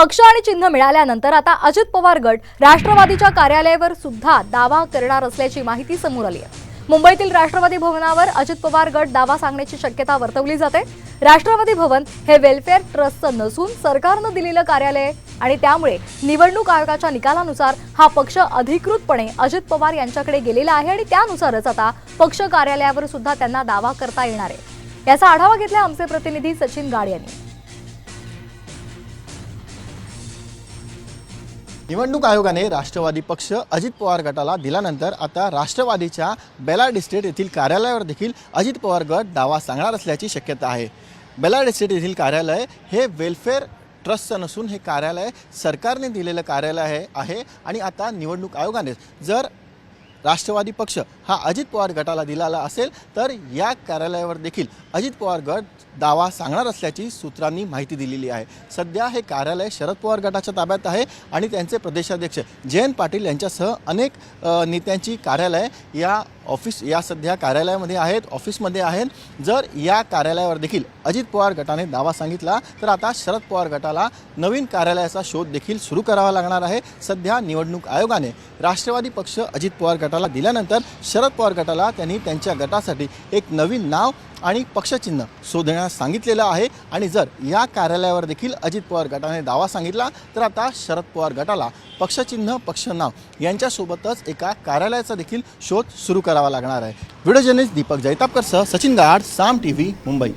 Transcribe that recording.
पक्ष आणि चिन्ह मिळाल्यानंतर आता अजित पवार गट राष्ट्रवादीच्या कार्यालयावर सुद्धा दावा करणार असल्याची माहिती समोर आली आहे. मुंबईतील राष्ट्रवादी भवनावर अजित पवार गट दावा सांगण्याची शक्यता वर्तवली जाते. राष्ट्रवादी भवन हे वेलफेअर ट्रस्टचं नसून सरकारनं दिलेलं कार्यालय आहे आणि त्यामुळे निवडणूक आयोगाच्या निकालानुसार हा पक्ष अधिकृतपणे अजित पवार यांच्याकडे गेलेला आहे आणि त्यानुसारच आता पक्ष कार्यालयावर सुद्धा त्यांना दावा करता येणार आहे. याचा आढावा घेतला आमचे प्रतिनिधी सचिन गाड यांनी. निवडणूक आयोगाने राष्ट्रवादी पक्ष अजित पवार गटाला दिल्यानंतर आता राष्ट्रवादीच्या बेलार्ड इस्टेट येथील कार्यालयावर देखील अजित पवार गट दावा सांगणार असल्याची शक्यता आहे. बेलार्ड इस्टेट येथील कार्यालय हे वेलफेअर ट्रस्टचं नसून हे कार्यालय सरकारने दिलेलं कार्यालय आहे आहे आणि आता निवडणूक आयोगाने जर राष्ट्रवादी पक्ष हा अजित पवार गटाला दिलेला असेल तर या कार्यालयावर देखील अजित पवार गट दावा सांगणार असल्याची सूत्रांनी माहिती दिलेली आहे. सध्या हे कार्यालय शरद पवार गटाच्या ताब्यात आहे आणि त्यांचे प्रदेशाध्यक्ष जयंत पाटील यांच्यासह अनेक नेत्यांची कार्यालय या ऑफिस या सध्या कार्यालयामध्ये आहेत ऑफिसमध्ये आहेत. जर या कार्यालयावर देखील अजित पवार गटाने दावा सांगितला तर आता शरद पवार गटाला नवीन कार्यालयाचा शोध देखील सुरू करावा लागणार आहे. सध्या निवडणूक आयोगाने राष्ट्रवादी पक्ष अजित पवार गटाला दिल्यानंतर शरद पवार गटाला त्यांनी त्यांच्या गटासाठी एक नवीन नाव आणि पक्षचिन्ह शोधण्यास सांगितलेलं आहे. आणि जर या कार्यालयावर देखील अजित पवार गटाने दावा सांगितला तर आता शरद पवार गटाला पक्षचिन्ह पक्ष नाव यांच्यासोबतच एका कार्यालयाचा देखील शोध सुरू करावा लागणार आहे. व्हिडिओ जर्नलिस्ट दीपक जैतापकरसह सचिन गाड साम टी व्ही मुंबई.